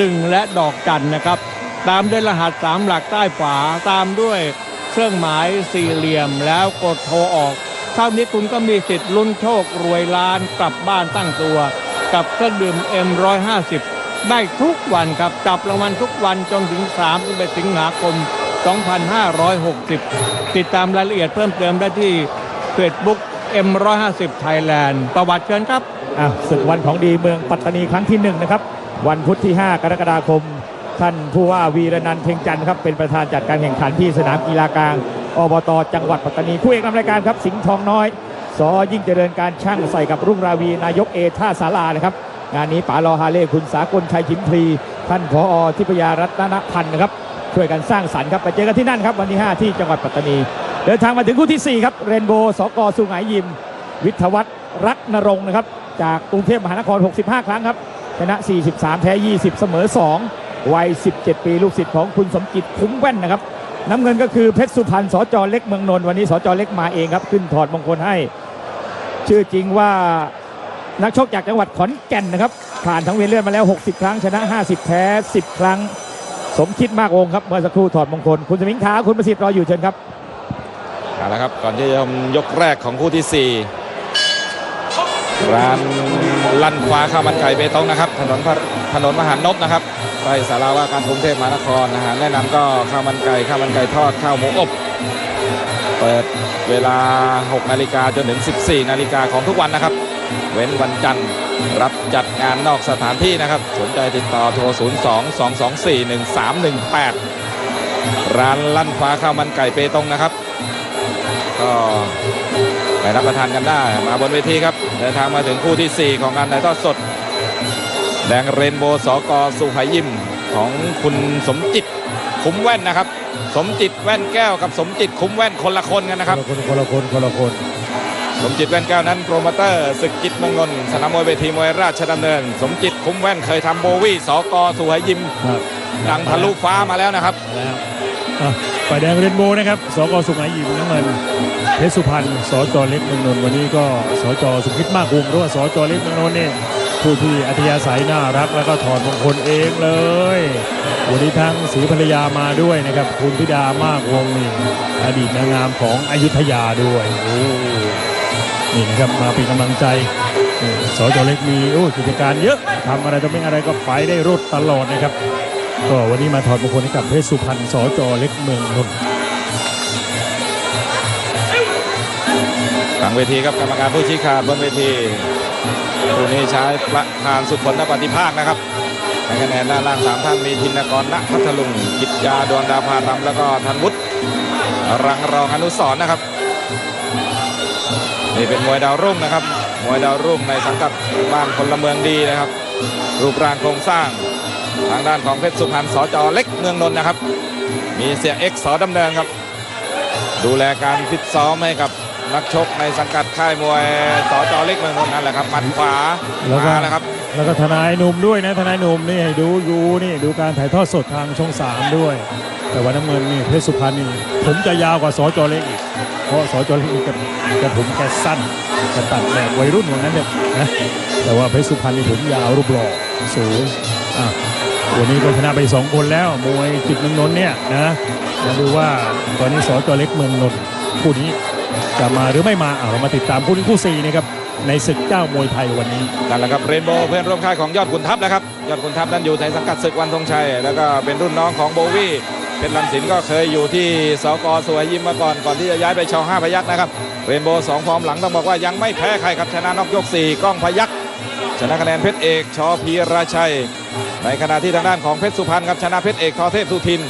หนึ่งและดอกจันนะครับ ตามด้วยรหัสสามหลักใต้ฝาตามด้วยเครื่องหมายสี่เหลี่ยมแล้วกดโทรออกเท่านี้คุณก็มีสิทธิ์ลุ้นโชครวยล้านกลับบ้านตั้งตัว กับเครื่องดื่ม M150 ได้ทุกวันครับจับรางวัลทุกวันจนถึง3สิงหาคม 2560 ติดตามรายละเอียดเพิ่มเติมได้ที่ Facebook M150 Thailand ประวัติเชิญครับอะศึกวันของดีเมืองปัตตานีครั้งที่หนึ่งนะครับ วันพุธที่ 5 กรกฎาคม ท่านผู้ว่าวีระนันท์เพ็งจันทร์ครับเป็นประธานจัดการแข่งขันที่สนามกีฬากลางอบตจังหวัดปัตตานีคู่เอกนำรายการครับสิงห์ทองน้อยสอยิ่งเจริญการช่างใส่กับรุ่งราวีนายกเอท่าสารานะครับงานนี้ป๋าลอฮาเล่คุณสากลชัยชิมพลีท่านผอทิพยารัตนพันธ์นะครับช่วยกันสร้างสรรค์ครับไปเจอกันที่นั่นครับวันที่ 5 ที่จังหวัดปัตตานี เดินทางมาถึงคู่ที่ 4 ครับเรนโบว์สกสุไหงยิม วิทยวัฒน์รักนรงค์นะครับ จากกรุงเทพมหานคร 65 ครั้งครับ ชนะ 43 แพ้ 20 เสมอ 2 วัย 17 ปีลูกศิษย์ของคุณสมจิตคุ้มแว่นนะครับน้ำเงินก็คือเพชรสุพรรณสจเล็กเมืองนนท์วันนี้สจเล็กมาเองครับ ขึ้นถอดมงคลให้ ชื่อจริงว่านักชกจากจังหวัดขอนแก่นนะครับ ผ่านทั้งเวียนเลือดมาแล้ว 60 ครั้งชนะ 50 แพ้ 10 ครั้ง สมคิดมากองครับ เมื่อสักครู่ถอดมงคล คุณสมิงขาคุณประสิทธิ์รออยู่เชิญครับเอาละครับก่อนที่จะยกแรกของคู่ที่ 4 ร้านลั่นฟ้าข้าวมันไก่เบตงนะครับ ถนนพระถนนมหานพนะครับใกล้สาราว่าการกรุงเทพมหานครอาหารแนะนำก็ข้าวมันไก่ข้าวมันไก่ทอดข้าวหมูอบเปิดเวลา 6 นาฬิกาจนถึง 14 นาฬิกาของทุกวันนะครับ เว้นวันจันทร์รับจัดงานนอกสถานที่นะครับ สนใจติดต่อโทร 02 224 1318 ร้านลั่นฟ้าข้าวมันไก่เปตงนะครับ ก็ ไปรับประทานกันได้ มาบนเวทีครับ เดินทางมาถึงคู่ทีสี่4 ของการถ่ายทอดสด แดงเรนโบว์สกสุไหยิมของคุณสมจิตคุ้มแว่นนะครับ สมจิตแว่นแก้วกับสมจิตคุ้มแว่นคนละคนกันนะครับ คนคนละคนคนละคน สมจิตแว่นแก้วนั้นโปรโมเตอร์ศึกจิตเมืองนนท์สนามมวยเวทีมวยราชดำเนิน สมจิตคุ้มแว่นเคยทำโบวี่สกสุไหยิมครับดังทะลุฟ้ามาแล้วนะครับแล้วอะ ฝ่ายแดงเรนโบว์นะครับ สกสุไหงยิมน้ำเงินเพชรสุพรรณ สจเล็กเมืองนนท์วันนี้ก็สจสุขิตมากวงเพราะว่าสจเล็กเมืองนนท์เนี่ยผู้ที่อัธยาศัยน่ารักแล้วก็ถอดมงคลเองเลย วันนี้ทั้งศรีภรรยามาด้วยนะครับ คุณธิดามากวงนี่อดีตนางงามของอยุธยาด้วยโอ้นี่นะครับมาเป็นกำลังใจสจเล็กมีโอ้กิจการเยอะทำอะไรต่อไม่อะไรก็ไปได้รดตลอดนะครับ ก็วันนี้มาถอดมงคลให้กับเพชรสุพรรณสจเล็กเมืองนนท์หลังเวทีครับกรรมการผู้ชี้ขาดบนเวทีคู่นี้ใช้ประธานสุพลนปฏิภาคนะครับในคะแนนด้านล่างสามท่านมีธินกรณพัทลุงกิจยาดวงดาพารำแล้วก็ธันวุฒิรังรองอนุสรณ์นะครับ นี่เป็นมวยดาวรุ่งนะครับ มวยดาวรุ่งในสังกัดบ้านพลเมืองดีนะครับ รูปร่างโครงสร้าง ทางด้านของเพชรสุพรรณสจเล็กเมืองนนท์นะครับ มีเสียเอ็กซ์สอดำเนินครับ ดูแลการฟิตซ้อมให้กับนักชกในสังกัดค่ายมวยสจเล็กเมืองนนท์นั่นแหละครับหมัดขวาแล้วก็มาแล้วครับ แล้วก็ทนายหนุ่มด้วยนะทนายหนุ่มนี่ดูดูนี่ดูการถ่ายทอดสดทางช่องสามด้วย แต่ว่าน้ำเงินนี่เพชรสุพรรณนี่ผมจะยาวกว่าสจเล็กอีกเพราะสจเล็กนี่กแกผมแกสั้นแกตัดแบบวัยรุ่นอย่างนั้นเนี่ยนะแต่ว่าเพชรสุพรรณนี่ผมยาวรูปหล่อสูงอะ วันนี้ก็ชนะไปสองคนแล้ว มวยจิตเมืองนนท์เนี่ยนะมาดูว่าตอนนี้สอจเล็กเมืองนนท์คู่นี้จะมาหรือไม่มาอะเรามาติดตามคู่นี้คู่สี่นะครับในศึกเจ้ามวยไทยวันนี้นั่นแหละครับเรนโบว์เพื่อนร่วมค่ายของยอดขุนทัพนะครับยอดขุนทัพนั้นอยู่ในสังกัดศึกวันธงชัย แล้วก็เป็นรุ่นน้องของโบวี่เป็นลันสินก็เคยอยู่ที่สกสวยยิมมาก่อนก่อนที่จะย้ายไปชอห้าพยักนะครับเรนโบว์สองฟอร์มหลังต้องบอกว่ายังไม่แพ้ใครครับชนะนอกยกสี่ก้องพยักชนะคะแนนเพชรเอกชอพีราชัย ในขณะที่ทางด้านของเพชรสุพรรณครับชนะเพชรเอกทอเทพสุทิน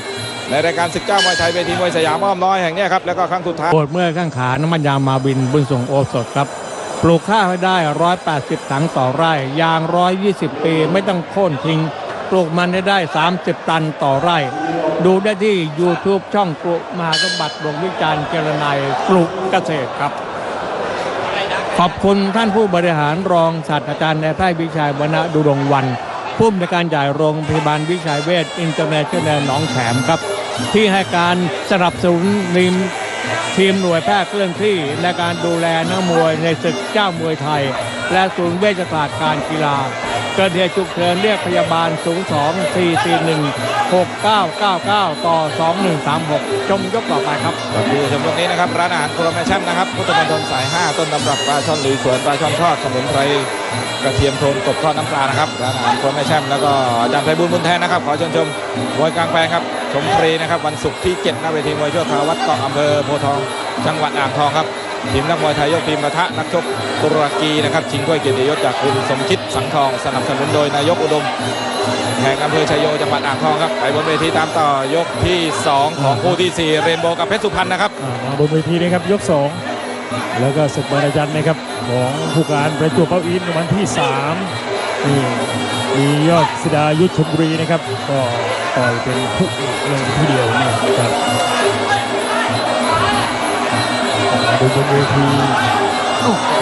ในรายการศึกเจ้ามวยไทยเวทีมวยสยามอ้อมน้อยแห่งนี้ครับแล้วก็ครั้งสุดท้ายโปรดเมื่อข้างขาน้ำมันยางมาบินบุญส่งโอสถครับปลูกข้าวให้ได้ 180 ถังต่อไร่ ยาง 120 ปีไม่ต้องโค่นทิ้ง ปลูกมันให้ได้ 30 ตันต่อไร่ ดูได้ที่ YouTube ช่องปลูกมหาสมบัติดวงวิจารณ์เจรนายปลูกเกษตรครับ ขอบคุณท่านผู้บริหารรองศาสตราจารย์นายแพทย์วิชัยวรรณดุรงวัน ผู้อำนวยการใหญ่โรงพยาบาลวิชัยเวชอินเตอร์เนชั่นแนลหนองแขมครับ ที่ให้การสนับสนุนทีมทีมหน่วยแพทย์เคลื่อนที่ในการดูแลนักมวยในศึกเจ้ามวยไทย และศูนย์เวชศาสตร์การกีฬา เกิดเหตุฉุกเฉินเรียกพยาบาล 02 441 6999 ต่อ 2136ชมยกต่อไปครับก่อนที่จะชมยกนี้นะครับ ร้านอาหารครัวแม่แช่มนะครับพุทธมณฑลสาย 5 ต้นตำรับปลาช่อนลุยสวนปลาช่อนทอดสมุนไพร กระเทียมโทนกบทอดน้ำปลานะครับร้านอาหารครัวแม่แช่มแล้วก็อาจารย์ไพบุญบุญแทนนะครับขอเชิญชมมวยกลางแปลงครับชมฟรีนะครับวันศุกร์ที่7หน้าเวทีมวยชั่วคราววัดเกาะอำเภอโพทอง จังหวัดอ่างทองครับทีมนักมวยไทยยกทีมปะทะนักชกตุรกีนะครับชิงถ้วยเกียรติยศจากคุณสมคิดสังทองสนับสนุนโดยนายกอุดมแห่งอำเภอชัยโยจังหวัดอ่างทองครับไปบนเวทีตามต่อยกที่ 2 ของคู่ที่4เรนโบว์กับเพชรสุพรรณนะครับมาบนเวทีนะครับยก 2 แล้วก็ศึกบรรจันนะครับของผู้การประจวบเป้าอินวันที่3นี่มียอดสดายุทธชลบุรีนะครับ ก็ต่อยเป็นผู้เอกเลยทีเดียวนี่ครับดูบนเวที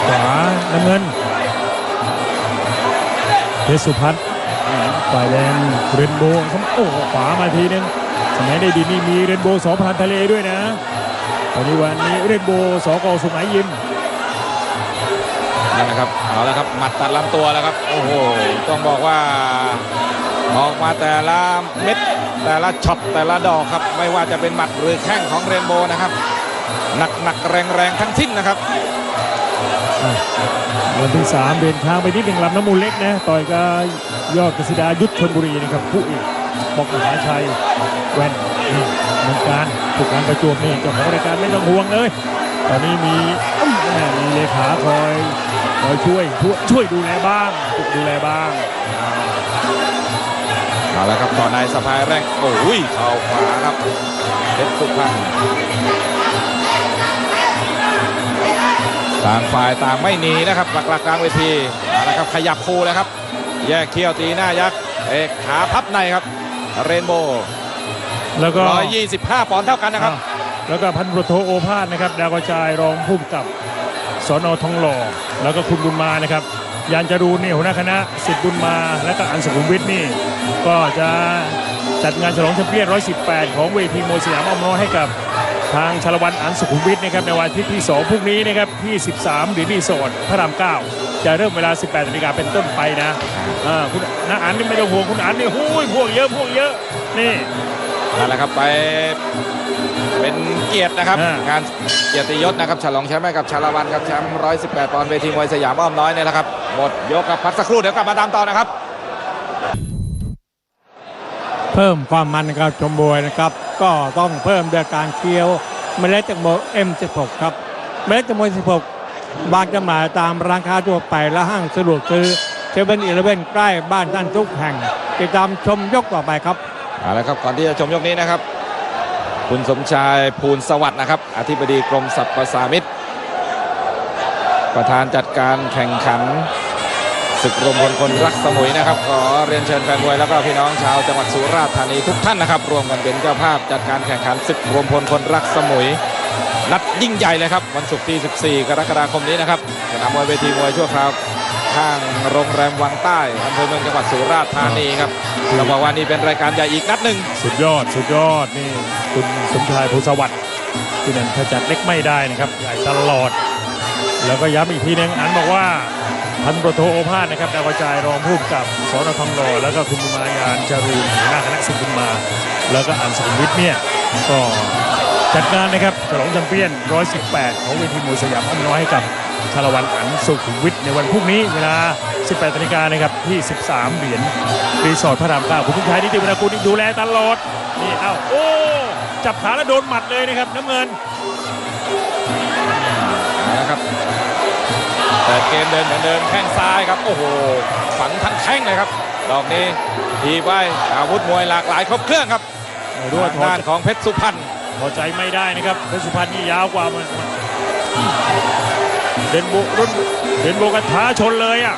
ขวาน้ำเงินเพชรสุพรรณฝ่ายแดงเรนโบว์ครับโอ้ขวามาทีนึงสมัยได้ดีนี่มีเรนโบว์สองพันทะเลด้วยนะ ตอนนี้วันนี้เรนโบว์สกสุไหงยิมนี่นะครับเอาละครับหมัดตัดลำตัวแล้วครับโอ้โหต้องบอกว่าออกมาแต่ละเม็ดแต่ละช็อตแต่ละดอกครับ ไม่ว่าจะเป็นหมัดหรือแข้งของเรนโบว์นะครับ หนักหนักแรงแรงๆทั้งสิ้นนะครับวันที่ 3เดินทางไปที่หนึ่งลำน้ำมูลเล็กนะต่อยกับยอดกฤษดายุทธชนบุรีนะครับผู้เอกบอกมหาชัยแว่นนี่เมืองการ ผู้การประจวบเนี่ยเจ้าของรายการไม่ต้องห่วงเลย ตอนนี้มีแม่มีเลขาคอยคอยช่วยช่วยช่วยดูแลบ้างดูแลบ้างเอาละครับต่อในสะพายแรงโอ้ยเข่าขวาครับเพชรสุพรรณต่างฝ่ายต่างไม่หนีนะครับหลักหลักกลางเวทีเอาละครับขยับคู่แล้วครับ แยกเขี้ยวตีหน้ายักษ์เอกขาพับในครับ เรนโบว์ แล้วก็ 125 ปอนด์เท่ากันนะครับอ่าแล้วก็พันตำรวจโทโอภาสนะครับ ดาวกระจายรองผู้กำกับสอนอทองหล่อ แล้วก็คุณบุญมานะครับ ยานจรูนนี่หัวหน้าคณะสิทธิ์บุญมา และก็อันสุขุมวิทนี่ ก็จะจัดงานฉลองแชมเปี้ยน 118 ของเวทีมวยสยามอ้อมน้อยให้กับทางชาละวันอันสุขุมวิทนะครับในวันอาทิตย์ที่ 2 พรุ่งนี้นะครับที่ 13หรือรีสอร์ทพระราม 9 จะเริ่มเวลา 18นาฬิกาเป็นต้นไปนะอ่าคุณน้าอันนี่ไม่ต้องห่วงคุณอันนี่หูยพวกเยอะพวกเยอะนี่ นั่นแหละครับไปเป็นเกียรตินะครับอ่างานเกียรติยศนะครับฉลองแชมป์ให้กับชาละวันครับแชมป์118ปอนด์เวทีมวยสยามอ้อมน้อยเนี่ยแหละครับหมดยกครับพักสักครู่เดี๋ยวกลับมาตามต่อนะครับ เพิ่มความมันกับชมบวยนะครับ ก็ต้องเพิ่มด้วยการเคี้ยวเมล็ดแตงโม M16 ครับเมล็ดแตงโม16บางจำหน่ายตามร้านค้าทั่วไปและห้างสะดวกซื้อเซเว่นอีเลเว่นใกล้บ้านท่านทุกแห่งติดตามชมยกต่อไปครับ เอาละครับก่อนที่จะชมยกนี้นะครับ คุณสมชายภูลสวัสดิ์นะครับ อธิบดีกรมสรรพสามิตประธานจัดการแข่งขันศึกรวมพลคนรักสมุยนะครับ ขอเรียนเชิญแฟนมวยแล้วก็พี่น้องชาวจังหวัดสุราษฎร์ธานีทุกท่านนะครับ รวมกันเป็นเจ้าภาพจัดการแข่งขันศึกรวมพลคนรักสมุยนัดยิ่งใหญ่เลยครับ วันศุกร์ที่ 14 กรกฎาคมนี้นะครับสนามมวยเวทีมวยชั่วคราว ข้างโรงแรมวังใต้อำเภอเมืองจังหวัดสุราษฎร์ธานีครับเราบอกว่านี่เป็นรายการใหญ่อีกนัดหนึ่งสุดยอดสุดยอดนี่คุณสมชายภูสวัสดิ์ที่นั่นถ้าจัดเล็กไม่ได้นะครับใหญ่ตลอด แล้วก็ย้ำอีกทีนึงอันบอกว่าพันตำรวจโทโอภาสนะครับดาวกระจายรองผู้กำกับสอนทองหล่อแล้วก็คุณบุญมายานจารูนหัวหน้าคณะสิทธิ์บุญมา แล้วก็อันสุขุมวิทเนี่ยก็จัดงานนะครับฉลองแชมเปี้ยน 118 ของเวทีมวยสยามอ้อมน้อยให้กับ ชาละวันอันสุขุมวิทในวันพรุ่งนี้เวลา 18นาฬิกานะครับที่ 13 เหรียญรีสอร์ทพระรามเก้าคุณผู้ชายนิติวรรณกุลนี่ดูแลตลอดนี่เอ้าโอ้จับขาแล้วโดนหมัดเลยนะครับน้ำเงินนะครับเปิดเกมเดินเหมือนเดิมแข้งซ้ายครับโอ้โหฝังทั้งแข้งเลยครับดอกนี้ทีบไว้อาวุธมวยหลากหลายครบเครื่องครับไม่รู้ว่าถอด้าดนของเพชรสุพรรณพอใจไม่ได้นะครับเพชรสุพรรณนี่ยาวกว่ามัน เดนโบรุ่นเดนโบกันท้าชนเลยอะ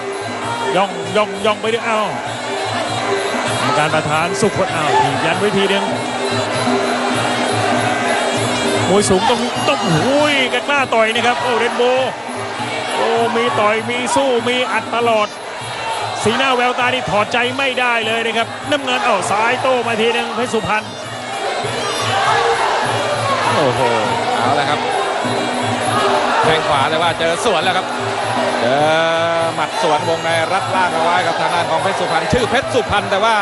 ย่องย่องย่องไปด้วยเอ้ากรรมการประธานสุขคนอ้าวถีบยันไว้ทีหนึงมวยสูงต้องต้องหุยกันกล้าต่อยนะครับโอ้เดนโบโอ้มีต่อยมีสู้มีอัดตลอด สีหน้าแววตานี่ถอดใจไม่ได้เลยนะครับ น้ำเงินเอ้าซ้ายโต้มาทีนึงเพชรสุพรรณโอ้โหเอาละครับ แข้งขวาแต่ว่าเจอสวนแล้วครับเจอหมัดสวนวงในรัดล่างเอาไว้กับทางด้านของเพชรสุพรรณชื่อเพชรสุพรรณแต่ว่า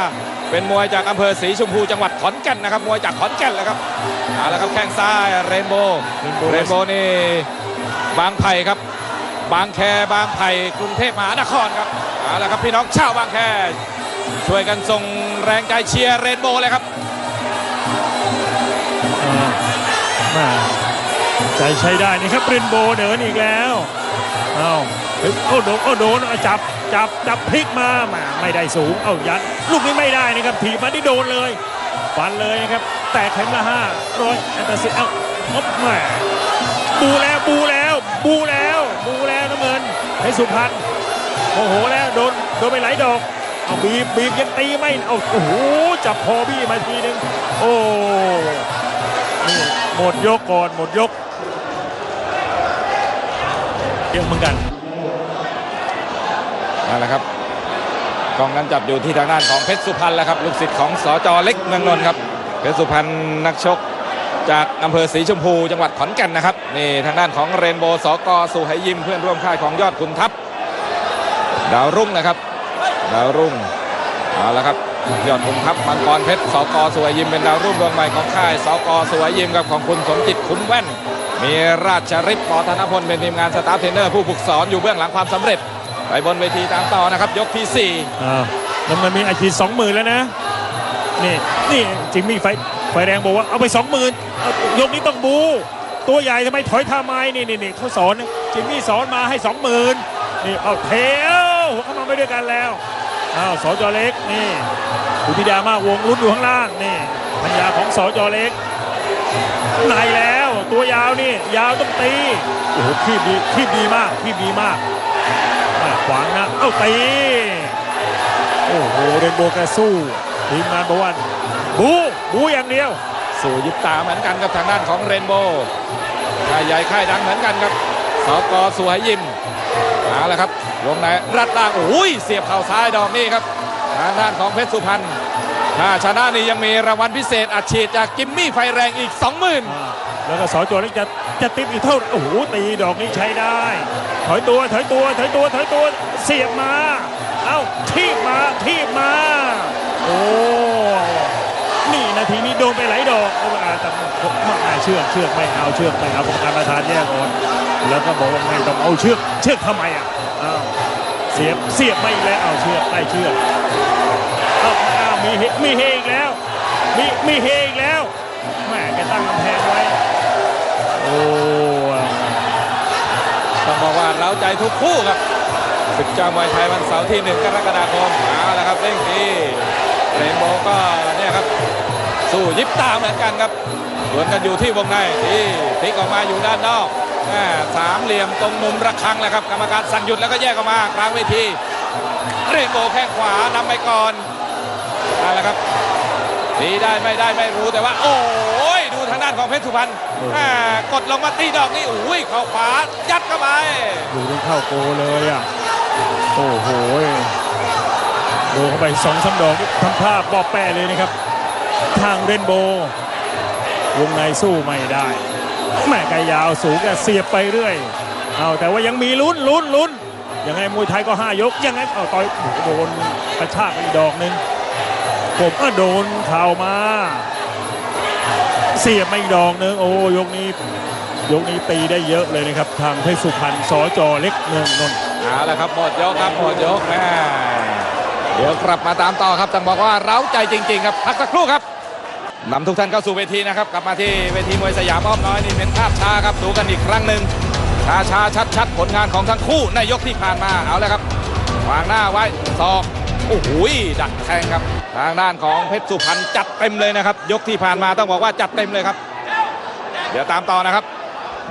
เป็นมวยจากอำเภอศรีชมพูจังหวัดขอนแก่นนะครับมวยจากขอนแก่นแหละครับเอาละครับแข้งซ้ายเรนโบว์เรนโบว์นี่บางไผ่ครับ บางแคบางไผ่กรุงเทพมหานครครับเอาละครับพี่น้องชาวบางแคช่วยกันส่งแรงใจเชียร์เรนโบว์เลยครับอ่ามา ใจใช้ได้นี่ครับเรนโบ์เดินอีกแล้วเอาเฮ้ยโอ้โดนโอ้โดนจับจับจับพลิกมามาไม่ได้สูงเอายัดลูกนี้ไม่ได้นะครับถีบมาที่โดนเลยฟันเลยนะครับแตกเข็มละห้าร้อยแอนตาซิเอ้าฮบแหมบูแล้วบูแล้วบูแล้วบูแล้วน้ำเงินให้สุพรรณโมโหแล้วโดนโดนไปหลายดอกเอาบีบบีบยังตีไม่เอาโอ้โหจับคอบี้มาทีนึงโอ้หมดยกก่อนหมดยก ยอะเหมือนกันนั่นแหละครับกองนั้นจับอยู่ที่ทางด้านของเพชรสุพรรณแล้วครับลูกศิษย์ของสจเล็กเมืองนนท์ครับเพชรสุพรรณนักชกจากอำเภอศรีชมพูจังหวัดขอนแก่นนะครับนี่ทางด้านของเรนโบสกสุไหยิมเพื่อนร่วมค่ายของยอดขุนทัพ ดาวรุ่งนะครับ ดาวรุ่งเอาละครับยอดขุนทัพมังกรเพชรสกสุไหยิมเป็นดาวรุ่งดวงใหม่ของค่ายสกสุไหยิมกับของคุณสมจิตขุนแว่น มีราชฤทธิ์ปอธนพลเป็นทีมงานสตาฟเทรนเนอร์ผู้ฝึกสอนอยู่เบื้องหลังความสำเร็จ ไปบนเวทีตามต่อนะครับ ยกที่อ่าแล้วมันมีอาชีพสองหมื่นแล้วนะ นี่นี่จิมมี่ไฟไฟแดงบอกว่าเอาไปสองหมื่นยกนี้ต้องบู ตัวใหญ่ทำไมถอยท่าไม้นี่นี่นี่เขาสอนจิมมี่สอนมาให้สองหมื่นนี่เอาเทวหัวเข้ามาไม่ด้วยกันแล้วอ้าวสจเล็กนี่คุณพิดามากวงลุ้นอยู่ข้างล่างนี่พัญญาของสจเล็กในาวนี่ยาวต้องตีโอ้โหคีบดีคีบดีมากคีบดีมากขวางนะเอ้าตีโอ้โหเรนโบว์แกสู้ทีมงานบอกว่าบูบูอย่างเดียว สู่ยิบตาเหมือนกันกับทางด้านของเรนโบว์ค่ายใหญ่ค่ายดังเหมือนกันครับสกสุไหยิมเอาละครับวงในรัดล่างโอ้ยเสียบเข่าซ้ายดอกนี้ครับทางด้านของเพชรสุพรรณถ้าชนะนี่ยังมีรางวัลพิเศษอัดฉีดจากกิมมี่ไฟแรงอีก 20,000อ่ แล้วก็สอจวเล็กจะจะติดอีกเท่าโอ้โหตีดอกนี้ใช้ได้ ถอยตัวถอยตัวถอยตัวถอยตัวเสียบมา เอ้าทีบมาทีบมา โอ้นี่นาทีนี้โดนไปหลายดอกโอ้อาแต่ผมไม่เชือกเชือกไม่เอาเชือกไม่เอากรรมการประธานแยกก่อนแล้วก็บอกว่าไม่ต้องเอาเชือกเชือกทำไมอะอ้าวเสียบเสียบไม่แล้วเอาเชือกได้เชือกเอาเอามีเฮมีเฮอีกแล้ว มีมีเฮอีกแล้วแม่แกตั้งกำแพงไว้ โอ้ต้องบอกว่าเราใจทุกคู่ครับศึกเจ้ามวยไทยวันเสาร์ที่1กรกฎาคมเอาละครับเร่งทีเรนโบก็เนี่ยครับสู้ยิบตาเหมือนกันครับดวลกันอยู่ที่วงในที่พลิกออกมาอยู่ด้านนอกแสามเหลี่ยมตรงมุมระฆังแหละครับกรรมการสั่งหยุดแล้วก็แยกออกมากลางเวทีเรนโบแข้งขวานำไปก่อนเอาละครับตีได้ไม่ได้ไม่รู้แต่ว่าโอ้างด้านของเพชรสุพรรณแม่กดลงมาตีดอกนี้อุ้ยเข่าขวายัดเข้าไปดูต้องเข้าโกเลยอะโอ้โหโดนเข้าไปสองสามดอกนี่ทำท่าปอบแปะเลยนะครับ ทางเรนโบว์วงในสู้ไม่ได้แม่ไกยาวสูงแกเสียบไปเรื่อยเอาแต่ว่ายังมีลุ้นลุ้นลุ้นยังไงมวยไทยก็ห้ายกยังไงเอาต่อยโอ้โหโดนกระชากไปอีกดอกหนึ่งผมก็โดนเข่ามา เสียบมาอีกดอกหนึ่งโอ้ยกนี้ยกนี้ตีได้เยอะเลยนะครับ ทางเพชรสุพรรณสจเล็กเมืองนนท์เอาละครับหมดยกครับหมดยกแม่เดี๋ยวกลับมาตามต่อครับต้องบอกว่าเร้าใจจริง ๆ ครับพักสักครู่ครับนำทุกท่านเข้าสู่เวทีนะครับ กลับมาที่เวทีมวยสยามอ้อมน้อยนี่เป็นภาพช้าครับดูกันอีกครั้งหนึ่งช้าช้าชัดชัดๆผลงานของทั้งคู่ในยกที่ผ่านมาเอาล้วครับวางหน้าไว้ศอกโอ้โหดักแทงครับ ทางด้านของเพชรสุพรรณจัดเต็มเลยนะครับ ยกที่ผ่านมาต้องบอกว่าจัดเต็มเลยครับ เดี๋ยวตามต่อนะครับ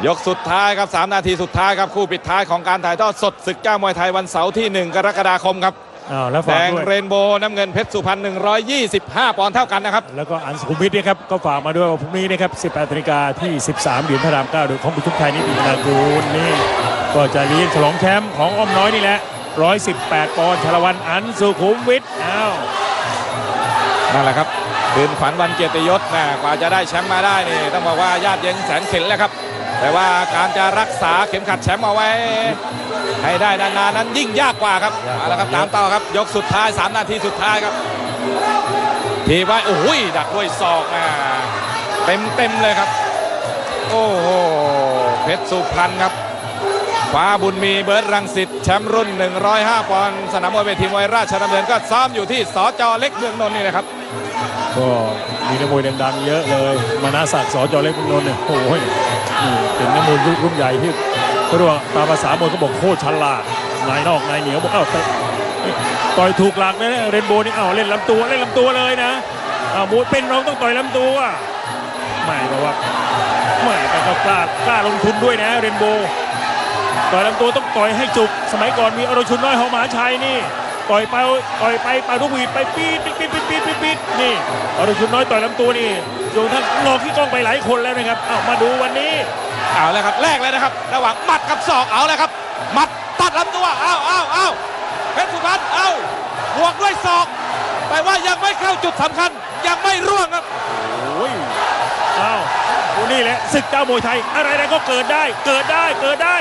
ยกสุดท้ายครับ 3 นาทีสุดท้ายครับคู่ปิดท้ายของการถ่ายทอดสดศึกเจ้ามวยไทยวันเสาร์ที่ 1 กรกฎาคมครับอ้าวแล้วแดฝากงด้วยเรนโบว์น้ำเงินเพชรสุพรรณ125 ปอนด์เท่ากันนะครับ แล้วก็อันสุขุมวิทนะครับก็ฝากมาด้วยว่าพรุ่งนี้นะครับ 18นาฬิกาที่ 13เหรียญพระราม9โดยของบุทุกไทยนิตินากูลนี่ก็จะเลี้ยงฉลองแชมป์ของอ้อมน้อยนี่แหละ 118 ปอนด์ชาละวันอันสุขุมวิทอ้าว นั่นแหละครับคืนขวัญวันเกียรติยศนะกว่าจะได้แชมป์มาได้นี่ต้องบอกว่าญาติเย็นแสนเข็นแล้วครับ แต่ว่าการจะรักษาเข็มขัดแชมป์เอาไว้ ให้ได้นานๆนั้นยิ่งยากกว่าครับเอาละครับตามต่อครับยกสุดท้าย 3 นาทีสุดท้ายครับ ทีไว้โอ้ยดักด้วยศอกนะเต็มเต็มๆเลยครับ โอ้โหเพชรสุพรรณครับฟ้าบุญมีเบิร์ดรังสิตแชมป์รุ่น 105 ปอนด์สนามมวยเวทีมวยราชดำเนินก็ซ้อมอยู่ที่สจเล็กเมืองนนท์นี่นะครับ ก็มีนักมวยดังๆเยอะเลย มานาศักดิ์สอจอเล็กเมืองนนท์เนี่ยโอ้ยนี่เป็นนักมวยรุ่นใหญ่ที่เขาเรียกว่าตามภาษามวยเขาบอกโคตรฉลาดนายนอกนายเหนียวบอกเอ้าต่อยถูกหลักนะเนี่ยเรนโบว์นี่เอ้าเล่นลำตัวเล่นลำตัวเลยนะอ้าวมวยเป็นเราต้องต่อยลำตัวไม่แต่ว่าไม่แต่ก็กล้ากล้าลงทุนด้วยนะเรนโบว์ต่อยลำตัวต้องต่อยให้จุก สมัยก่อนมีอรชุนน้อยหอมหาชัยนี่ ต่อยไปต่อยไปปาทุกวีดไปปีดปีดปีดปีดปีดปีดปีดนี่อรชุนน้อยต่อยลำตัวนี่โยนท่านรอที่กล้องไปหลายคนแล้วนะครับเอามาดูวันนี้เอาแล้วครับแรกเลยนะครับ ระหว่างหมัดกับศอกเอาแล้วครับหมัดตัดลำตัวเอาเอาเอาเพชรสุพรรณเอาบวกด้วยศอก แต่ว่ายังไม่เข้าจุดสำคัญ ยังไม่ร่วงครับโอ้ยอ้าวโอ้นี่แหละศึกเจ้ามวยไทย อะไรอะไรก็เกิดได้ เกิดได้เกิดได้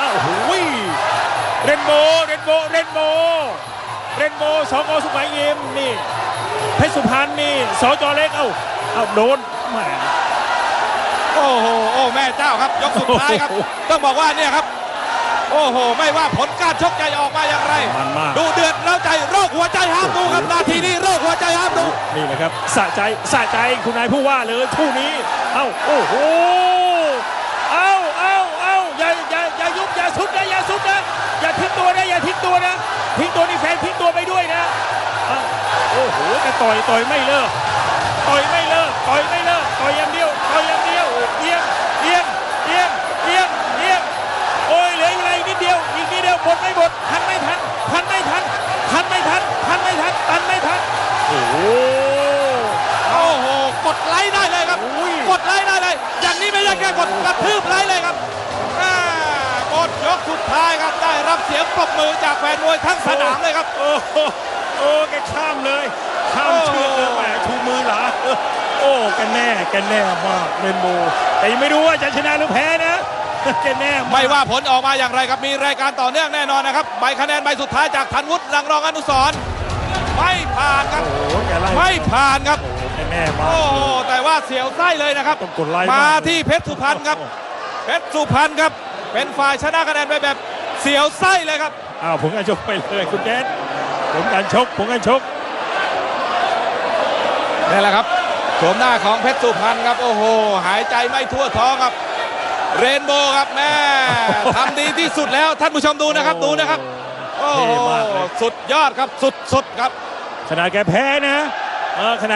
อ้าวโอ้ยเรนโบว์เรนโบว์เรนโบว์ เรนโบว์สองอสุไหมยิมนี่เพชรสุพรรณนี่สจเล็กเอ้าเอ้าโดนแหมโอ้โหโอ้แม่เจ้าครับยกสุดท้ายครับโอ้โหต้องบอกว่าเนี่ยครับ โอ้โห ไม่ว่าผลการชกใหญ่ออกมาอย่างไร มันมาก ดูเดือดแล้วใจโรคหัวใจห้ามดูครับนาทีนี้โรคหัวใจห้ามดูนี่แหละครับสะใจสะใจคุณนายผู้ว่าเลยคู่นี้ เอ้าโอ้โหเอ้าเอ้าเอ้าอย่าอย่าอย่ายุบอย่าสุดนะอย่าสุดนะอย่าทิ้ งตัวนะอย่าทิ้งตัวนะ ทิ้งตัวนี่แฟนทิ้งตัวไปด้วยนะเอ้าโอ้โหแต่ต่อยต่อยไม่เลิกต่อยไม่เลิกต่อยไม่เลิกต่อยอย่างเดียวต่อยอย่างเดียวเอียงเอียงเอียงเอียงเอียงโอ้ยเหลืออีกอะไรนิดเดียวอีกนิดเดียวหมดไม่หมดทันไม่ทันทันไม่ทันทันไม่ทันทันไม่ทันทันไม่ทันโอ้โหโอ้โหกดไลค์ได้เลยครับอุ้ยกดไลค์ได้เลย อย่างนี้ไม่ใช่แค่กดกระทืบไลค์เลยครับอ่าหมดยก สุดท้ายครับได้รับเสียงปรบมือจากแฟนมวยทั้งสนามเลยครับโอ้โหโอ้แกข้ามเลย ข้ามเชือกเลยแหมชูมือหลาโอ้แกแน่แกแน่มากเรนโบว์แต่ยังไม่รู้ว่าจะชนะหรือแพ้นะแกแน่กไม่ว่าผลออกมาอย่างไรครับมีรายการต่อเนื่องแน่นอนนะครับใบคะแนนใบสุดท้ายจากธันวุฒิรังรองอนุสรณ์ไม่ผ่านครับโอ้โหแกไล่ไม่ผ่านครับโอ้โหแกแน่มากโอ้โหแต่ว่าเสียวไส้เลยนะครับต้องกดไลค์มาากที่เพชรสุพรรณครับเพชรสุพรรณครับ เป็นฝ่ายชนะคะแนนไปแบบเสียวไส้เลยครับอ้าวผลการชกไปเลยคุณแดนผลการชกผลการชกนี่แหละครับโฉมหน้าของเพชรสุพรรณครับ โอ้โห หายใจไม่ทั่วท้องครับ เรนโบว์ครับแม่ทำดีที่สุดแล้วท่านผู้ชมดูนะครับดูนะครับ โอ้โหเท่มากเลยสุดยอดครับสุดๆครับ ขนาดแกแพ้นะเออขนาด